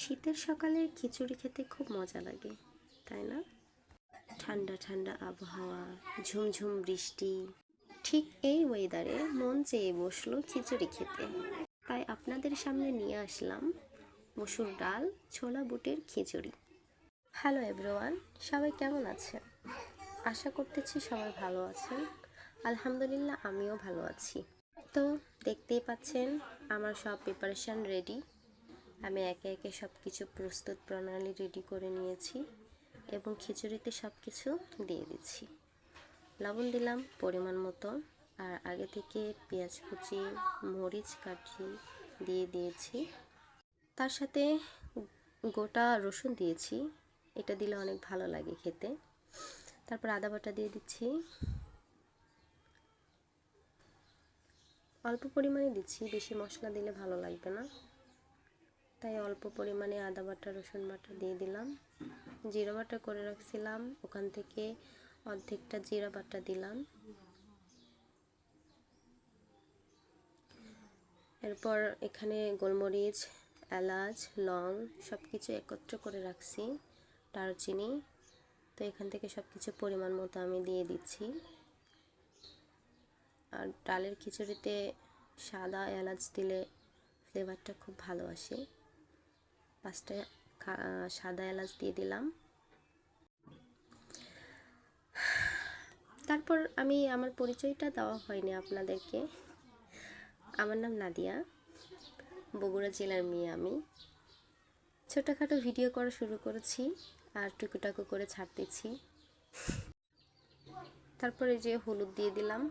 শীতের সকালে খিচুড়ি খেতে খুব মজা লাগে, তাই না? ঠান্ডা ঠান্ডা আবহাওয়া, ঝুমঝুম বৃষ্টি, ঠিক এই ওয়েদারে মন চেয়ে বসল খিচুড়ি খেতে। তাই আপনাদের সামনে নিয়ে আসলাম মসুর ডাল, ছোলা বুটের খিচুড়ি। হ্যালো এভরিওয়ান সবাই কেমন আছেন? আশা করতেছি সবাই ভালো আছেন। আলহামদুলিল্লাহ, আমিও ভালো আছি। তো দেখতেই পাচ্ছেন, আমার সব প্রিপারেশান রেডি আমি একে একে সব কিছু প্রস্তুত প্রণালী রেডি করে নিয়েছি এবং খিচুড়িতে সব কিছু দিয়ে দিচ্ছি। লবণ দিলাম পরিমাণ মতো আর আগে থেকে পেঁয়াজ কুচি, মরিচ কাঠি দিয়ে দিয়েছি। তার সাথে গোটা রসুন দিয়েছি। এটা দিলে অনেক ভালো লাগে খেতে। তারপর আদা বাটা দিয়ে দিচ্ছি। অল্প পরিমাণে দিচ্ছি, বেশি মশলা দিলে ভালো লাগবে না। তাই অল্প পরিমাণে আদা বাটা, রসুন বাটা দিয়ে দিলাম। জিরা বাটা করে রাখছিলাম। ওখান থেকে অর্ধেকটা জিরা বাটা দিলাম। এরপর এখানে গোলমরিচ, এলাচ, লং সব কিছু একত্র করে রাখছি, দারচিনি। তো এখান থেকে সব কিছু পরিমাণ মতো আমি দিয়ে দিচ্ছি। আর ডালের খিচুড়িতে সাদা এলাচ দিলে ফ্লেভারটা খুব ভালো আসে। পাঁচটা সাদা এলাচ দিয়ে দিলাম। তারপর আমি আমার পরিচয়টা দেওয়া হয়নি আপনাদেরকে। আমার নাম নাদিয়া, বগুড়া জেলার মেয়ে আমি। ছোটোখাটো ভিডিও করা শুরু করেছি আর টুকুটাকু করে ছাড়তেছি তারপরে যে হলুদ দিয়ে দিলাম।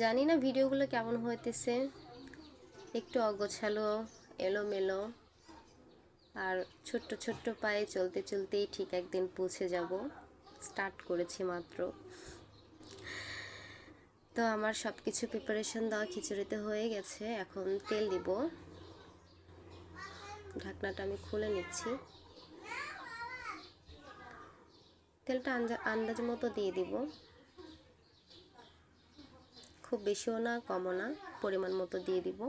জানি না ভিডিওগুলো কেমন হইতেছে। একটু অগোছালো এলোমেলো আর ছোট্ট ছোট্ট পায়ে চলতে চলতেই ঠিক একদিন পৌঁছে যাব। স্টার্ট করেছি মাত্র। তো আমার সব কিছু প্রিপারেশন দেওয়া খিচুড়িতে হয়ে গেছে। এখন তেল দিব। ঢাকনাটা আমি খুলে নিচ্ছি। তেলটা আন্দাজ মতো দিয়ে দিব। খুব বেশিও না, কমও না, পরিমাণ মতো দিয়ে দিব।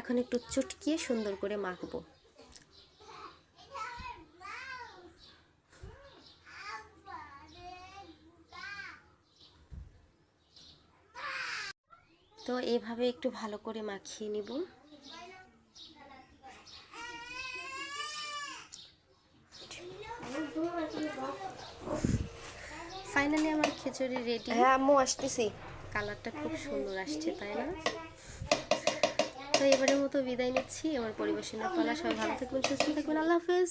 এখন একটু চটকিয়ে সুন্দর করে মাখবো। তো এইভাবে একটু ভালো করে মাখিয়ে নিব। ফাইনালি আমার খিচুড়ি রেডি হ্যাঁ আম্মু আসতেছি। কালারটা খুব সুন্দর আসছে তাই না? এবারের মতো বিদায় নিচ্ছি। আমার পরিবেশনের পালা সবাই ভালো থাকবেন সুস্থ থাকবেন। আল্লাহ হাফেজ।